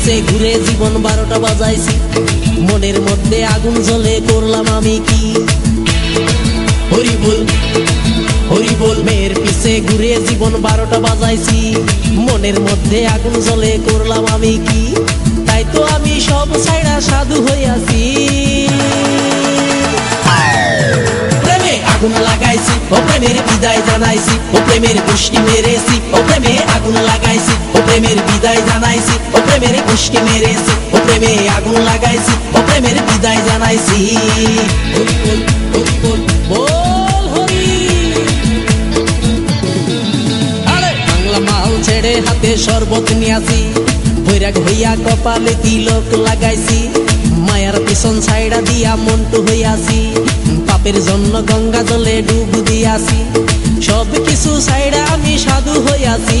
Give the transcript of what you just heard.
পিছে ঘুরে জীবন বারোটা বাজাইছি। মনের মধ্যে আগুন জ্বলে করলাম আমি কি? মেয়ের পিছে ঘুরে জীবন বারোটা বাজাইছি। মনের মধ্যে আগুন জ্বলে করলাম আমি কি? তাই তো আমি সব সাইডা সাধু হইয়াছি আগুন লাগাইছি, ও প্রেমের বিদায় জানাইছি, ও প্রেমের পুষ্টি মেরেছি, ও প্রেমে আগুন লাগাইছি। ও প্রেমের বিদায় জানাইছি, ও প্রেমের পুষ্টি মেরেছি, ও প্রেমে আগুন লাগাইছি, ও প্রেমের বিদায় জানাইছি। ছেড়ে হাতে শরবত নিয়াছি বৈরাগ হইয়া কপালে তিলক লাগাইছি, মায়ার পিছন সাইডা দিয়া মন্টু হইয়াছি পাপের জন্য গঙ্গা জলে ডুব দিয়াছি সব কিছু সাইডা আমি সাধু হইয়াছি